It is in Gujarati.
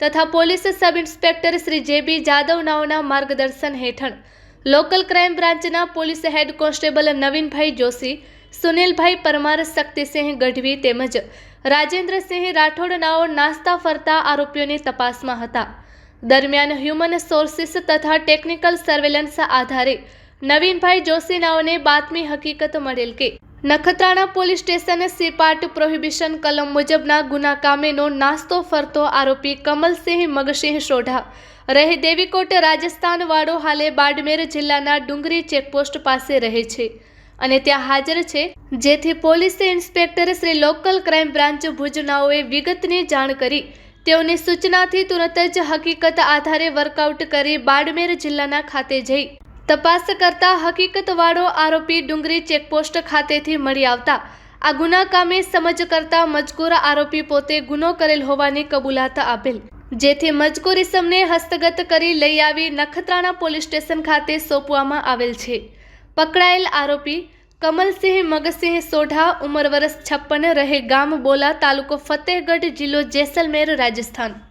તથા પોલીસ સબ ઇન્સ્પેક્ટર શ્રી જે બી જાદવનાઓના માર્ગદર્શન હેઠળ લોકલ ક્રાઇમ બ્રાન્ચના police head constable Navinbhai Joshi, Sunilbhai Parmar, Shaktisinh Gadhvi તેમજ રાજેન્દ્રસિંહ રાઠોડનાઓ નાસ્તા ફરતા આરોપીઓની તપાસમાં હતા. દરમિયાન હ્યુમન સોર્સિસ તથા ટેકનિકલ સર્વેલન્સ આધારે નવીનભાઈ જોશીનાઓને બાતમી હકીકત મળેલ કે નખત્રાણા પોલીસ સ્ટેશન સીપાટ પ્રોહિબિશન કલમ મુજબના ગુના કામેનો નાસ્તો ફરતો આરોપી કમલસિંહ મગસિંહ સોઢા. રહે દેવીકોટ રાજસ્થાન વાળો હાલે બાડમેર જિલ્લાના ડુંગરી ચેકપોસ્ટ પાસે રહે છે. અને ત્યાં હાજર છે, જેથી police inspector Shri local crime branch ભુજનાઓએ વિગતની જાણ કરી. તેઓની સૂચનાથી તુરંત જ હકીકત આધારે વર્કઆઉટ કરી બાડમેર જિલ્લાના ખાતે જઈ તપાસ કરતા હકીકતવાળો આરોપી ડુંગરી ચેકપોસ્ટ ખાતેથી મળી આવતા. આ ગુના કામે સમજ કરતા મજકૂર આરોપી પોતે ગુનો કરેલ હોવાની કબૂલાત આપેલ. જેથી મજકૂર ઇસમને હસ્તગત કરી લઈ આવી નખત્રાણા પોલીસ સ્ટેશન ખાતે સોંપવામાં આવેલ છે. પકડાયેલ આરોપી કમલસિંહ મગસિંહ સોઢા, ઉંમર વર્ષ છપ્પન રહે ગામ બોલા તાલુકો ફતેહગઢ જિલ્લો જેસલમેર, રાજસ્થાન.